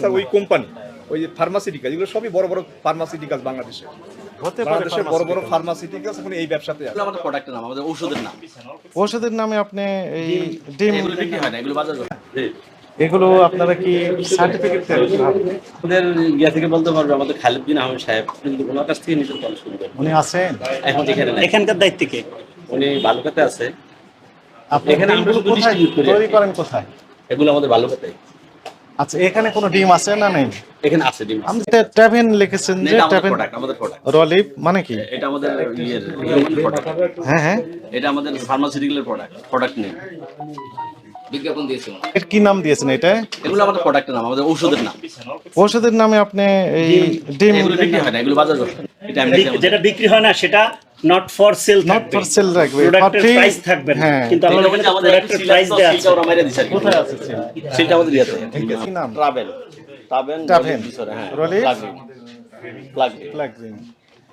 Sir ওই company ওই যে ফার্মাসিউটিক্যাল এগুলো সবই বড় বড় ফার্মাসিউটিক্যাল বাংলাদেশে। হতে পারে বাংলাদেশের বড় বড় ফার্মাসিউটিক্যাল এখন এই ব্যবসাতে আছে। আমাদের প্রোডাক্টের নাম আমাদের ঔষধের নাম। ওষুধের নামে আপনি এই ডিম এগুলো বিক্রি হয় না এগুলো বাজার এগুলো আপনারা কি সার্টিফিকেট আমাদের ইয়া থেকে বলতে পারবে আমাদের খালিদ বিন আহমেদ সাহেব কিন্তু ওনার কাছ থেকে কল উনি আছেন? এখন এখানে এখানকার দায়িত্ব কে? উনি বালুকাতে আছে। আপনি এখানে আমরা কোথায় তৈরি করেন কোথায়? এগুলো আমাদের বালুকাতে আচ্ছা এখানে কোনো ডিম আছে না নেই? এখানে আছে ডিম আপনি ট্যাভেন লিখেছেন যে ট্যাভেন আমাদের প্রোডাক্ট রলিপ মানে কি? এটা আমাদের ইয়ের প্রোডাক্ট হ্যাঁ হ্যাঁ। এটা আমাদের ফার্মাসিউটিক্যালের প্রোডাক্ট প্রোডাক্ট নেই বিজ্ঞাপন দিয়েছে এর কি নাম দিয়েছেন এটা? এগুলো আমাদের প্রোডাক্টের নাম আমাদের ঔষধের নাম। ওষুধের নামে আপনি এই ডিম এগুলো বিক্রি হয় না এগুলো বাজার আমি যেটা বিক্রি হয় না সেটা not for sale not for sale রাখবে প্রোডাক্টের প্রাইস থাকবে না। হ্যাঁ। কিন্তু আমাদের এখানে আমাদের প্রোডাক্টের প্রাইস দেওয়া আছে ওরা মাইরা দিছে আর কোথায় আছে? সেটা? আমাদের ইয়াতে। কি নাম? Travel travel Travel। হ্যাঁ। Relief? প্লাগ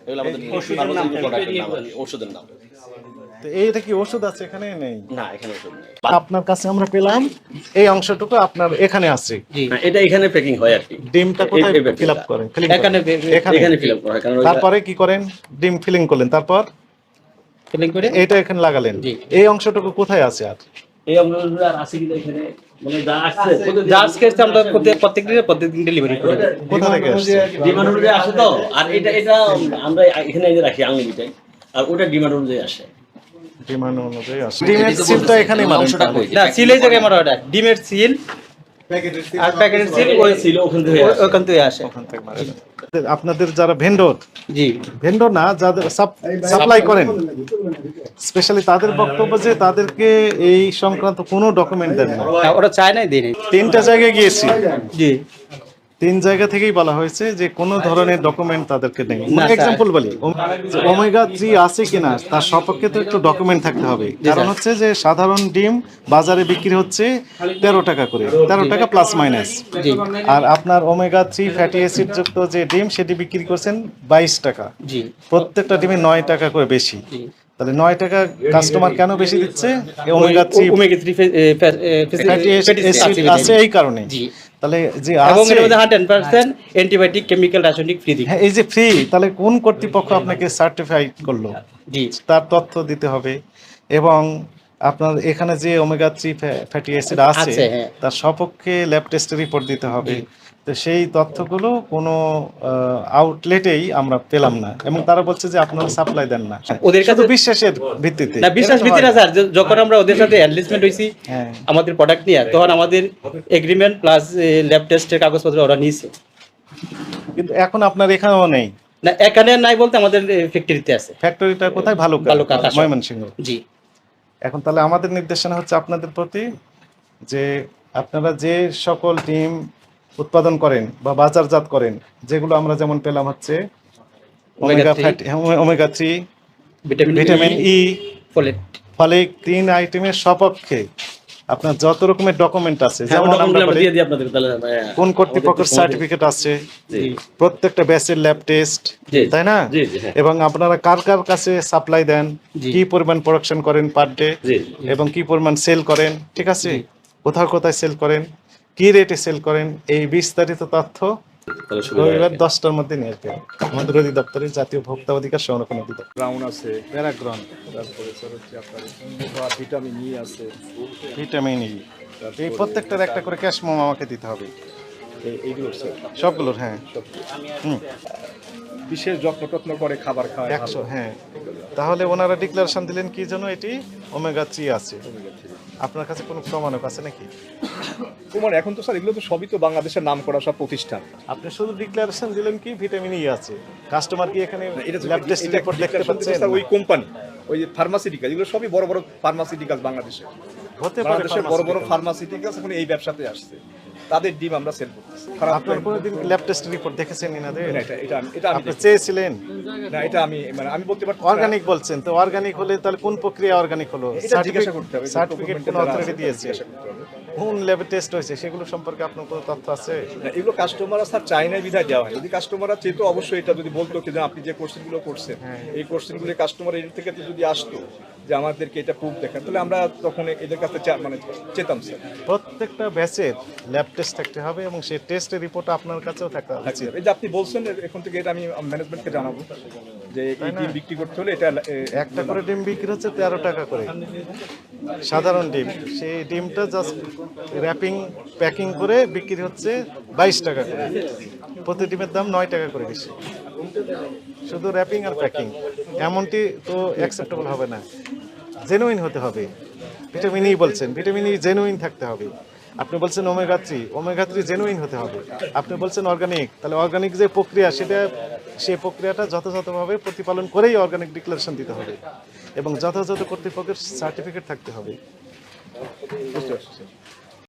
এগুলো আমাদের ফার্মাসিউটিক্যাল প্রোডাক্টের নাম ওষুধের নাম। তো এইটা কি ওষুধ আছে? এখানে নেই? না এখানে ওষুধ নেই। আপনার কাছে আমরা পেলাম। এই অংশটুকু আপনার এখানে আছে। হ্যাঁ, এটা এখানে প্যাকিং হয় আর কি। ডিমটা কোথায় ফিল আপ করেন? এখানে ফিল আপ হয় তারপরে কি করেন? ডিম ফিলিং করলেন। তারপর? ফিলিং করে? এটা এখানে লাগালেন। এই অংশটুকু কোথায় আছে আর? এই অঙ্গগুলো আর আছে কিনা এখানে মানে আসে। আর এটা এটা আমরা এখানে যে রাখি আঙুলিটাই আর ওটা ডিমান্ড অনুযায়ী আসে। ডিমান্ড অনুযায়ী ডিমের সিলটা এখানে? না সিল জায়গায় মারা ডিমের সিল আর প্যাকেটের সিল ওই ছিল ওখান থেকে ওখান থেকে আসে। ওখান থেকে আপনাদের যারা ভেন্ডর জি। ভেন্ডর না যাদের সাপ্লাই করেন স্পেশালি তাদের বক্তব্য যে তাদেরকে এই সংক্রান্ত কোনো ডকুমেন্ট দেন না। না, ওরা চায় নাই দিনে তিনটা জায়গায় গিয়েছি। জি। তিন জায়গা থেকেই বলা হয়েছে যে কোনো ধরনের ডকুমেন্ট তাদেরকে নেই। এক্সাম্পল বলি ওমেগা থ্রি আছে কিনা তার সপক্ষে তো একটু ডকুমেন্ট থাকতে হবে। কারণ হচ্ছে যে সাধারণ ডিম বাজারে বিক্রি হচ্ছে তেরো টাকা করে তেরো টাকা প্লাস মাইনাস আর আপনার ওমেগা থ্রি ফ্যাটি অ্যাসিড যুক্ত যে ডিম সেটি বিক্রি করছেন বাইশ টাকা। প্রত্যেকটা ডিমে নয় টাকা করে বেশি। তাহলে নয় টাকা কাস্টমার কেন বেশি দিচ্ছে? ওমেগা থ্রি ফ্যাটি অ্যাসিড আছে এই কারণে। তাহলে যে এবং এর মধ্যে অ্যান্টিবায়োটিক কেমিক্যাল রাসায়নিক ফ্রি হ্যাঁ এই যে ফ্রি তাহলে কোন কর্তৃপক্ষ আপনাকে সার্টিফাইড করল? জি। তার তথ্য দিতে হবে। এবং আপনার এখানে যে ওমেগা থ্রি ফ্যাটি অ্যাসিড আছে আছে, হ্যাঁ। তার সপক্ষে ল্যাব টেস্টের রিপোর্ট দিতে হবে। তো সেই তথ্যগুলো কোনো আউটলেটেই আমরা পেলাম না। এবং তারা বলছে যে আপনারা সাপ্লাই দেন না। ওদের শুধু কাছে- বিশ্বাসের ভিত্তিতে। না বিশ্বাস এটা ভিত্তি না স্যার। যখন আমরা ওদের সাথে অ্যাডলিস্টমেন্ট হয়েছি হ্যাঁ। আমাদের প্রোডাক্ট নিয়ে তখন আমাদের এগ্রিমেন্ট প্লাস ল্যাব টেস্টের কাগজপত্র ওরা নিয়েছে। কিন্তু এখন আপনার এখানেও নেই। না এখানে নাই বলতে আমাদের ফ্যাক্টরিতে আছে। ফ্যাক্টরিটা কোথায়? ভালো কাশব। ময়মনসিংহ। জি। এখন তাহলে আমাদের নির্দেশনা হচ্ছে আপনাদের প্রতি যে আপনারা যে সকল ডিম উৎপাদন করেন বা বাজারজাত করেন যেগুলো আমরা যেমন পেলাম হচ্ছে omega fatty omega three vitamin E folate ফলে তিন আইটেমের সপক্ষে আপনার যত রকমের ডকুমেন্ট আছে হ্যাঁ যেমন আমরা হ্যাঁ। কোন কর্তৃপক্ষের সার্টিফিকেট আছে প্রত্যেকটা ব্যাচের ল্যাব টেস্ট তাই না? হ্যাঁ। এবং আপনারা কার কার কাছে সাপ্লাই দেন কি পরিমাণ প্রোডাকশন করেন পার ডে এবং কি পরিমাণ সেল করেন ঠিক আছে? কোথাও কোথায় সেল করেন কি রেটে সেল করেন এই বিস্তারিত তথ্য। রবিবার দশটার মধ্যে নিয়ে আসবেন। আমাদের অধিদপ্তরের জাতীয় ভোক্তা অধিকার সংরক্ষণ অধিদপ্তর। ব্রাউন আছে প্যারাগ্রন তারপরে স্যার হচ্ছে আপনার ভিটামিন ই আছে। ভিটামিন ই এই প্রত্যেকটার একটা করে ক্যাশ মোম আমাকে দিতে হবে। সবগুলোর হ্যাঁ। হুম। বিশেষ যত্ন টত্ন করে খাবার খায় একশো হ্যাঁ। তাহলে ওনারা ডিক্লারেশন দিলেন কি জন্য এটি ওমেগা থ্রি আছে। আপনার কাছে কোনো প্রমাণক আছে নাকি? তোমার এখন তো স্যার এগুলো তো সবই তো বাংলাদেশের নাম করা সব প্রতিষ্ঠান। আপনি শুধু ডিক্লারেশন দিলেন কি ভিটামিন ই আছে। কাস্টমার কি এখানে ল্যাব টেস্ট রিপোর্ট দেখতে স্যার ওই কোম্পানি ওই যে ফার্মাসিউটিক্যাল এগুলো সবই বড় বড় ফার্মাসিউটিক্যাল বাংলাদেশে। হতে পারে বাংলাদেশের বড় বড়। ফার্মাসিউটিক্যাল এখন এই ব্যবসাতে আসছে। তাদের ডিম আমরা সেল করতেছি। আপনার কোনোদিন ল্যাব টেস্ট রিপোর্ট দেখেছেন ইনাদের এটা এটা আমি এটা আপনি চেয়েছিলেন? না এটা আমি মানে আমি বলতে পারছি অর্গানিক বলছেন তো অর্গানিক হলে তাহলে কোন প্রক্রিয়া অর্গানিক হলো? এটা জিজ্ঞাসা করতে হবে সার্টিফিকেট কোন অথরিটি দিয়েছে? জিজ্ঞাসা করতে হবে। কোন ল্যাবে টেস্ট হয়েছে? সেগুলো সম্পর্কে আপনার কোনো তথ্য আছে? এগুলো কাস্টমাররা স্যার চাইনায় বিধায় দেওয়া হয়। যদি কাস্টমাররা চেতো অবশ্যই এটা যদি বলতো যে আপনি যে কোশ্চেনগুলো করছেন হ্যাঁ। এই কোশ্চেনগুলো কাস্টমার এর থেকে যদি আসতো যে আমাদেরকে এটা প্রুফ দেখান তাহলে আমরা তখন এদের কাছে মানে চেতাম স্যার প্রত্যেকটা ব্যাচের ল্যাব টেস্ট থাকতে হবে এবং সেই টেস্টের রিপোর্ট আপনার কাছেও থাকতে হবে। এই যে আপনি বলছেন এখন থেকে এটা আমি ম্যানেজমেন্টকে জানাব যে এই ডিম বিক্রি করতে হলে এটা একটা করে ডিম বিক্রি হচ্ছে তেরো টাকা করে। সাধারণ ডিম। সেই ডিমটা জাস্ট র্যাপিং প্যাকিং করে বিক্রি হচ্ছে বাইশ টাকা করে। প্রতি ডিমের দাম নয় টাকা করে বেশি। শুধু র্যাপিং আর প্যাকিং এমনটি তো অ্যাকসেপ্টেবল হবে না। জেনুইন হতে হবে। ভিটামিন ই বলছেন, ভিটামিন ই জেনুইন থাকতে হবে। আপনি বলছেন omega three omega three genuine হতে হবে। আপনি বলছেন অর্গানিক তাহলে অর্গানিক যে প্রক্রিয়া, সেটা সেই প্রক্রিয়াটা যথাযথভাবে প্রতিপালন করেই অর্গানিক ডিক্লারেশন দিতে হবে। এবং যথাযথ কর্তৃপক্ষের সার্টিফিকেট থাকতে হবে।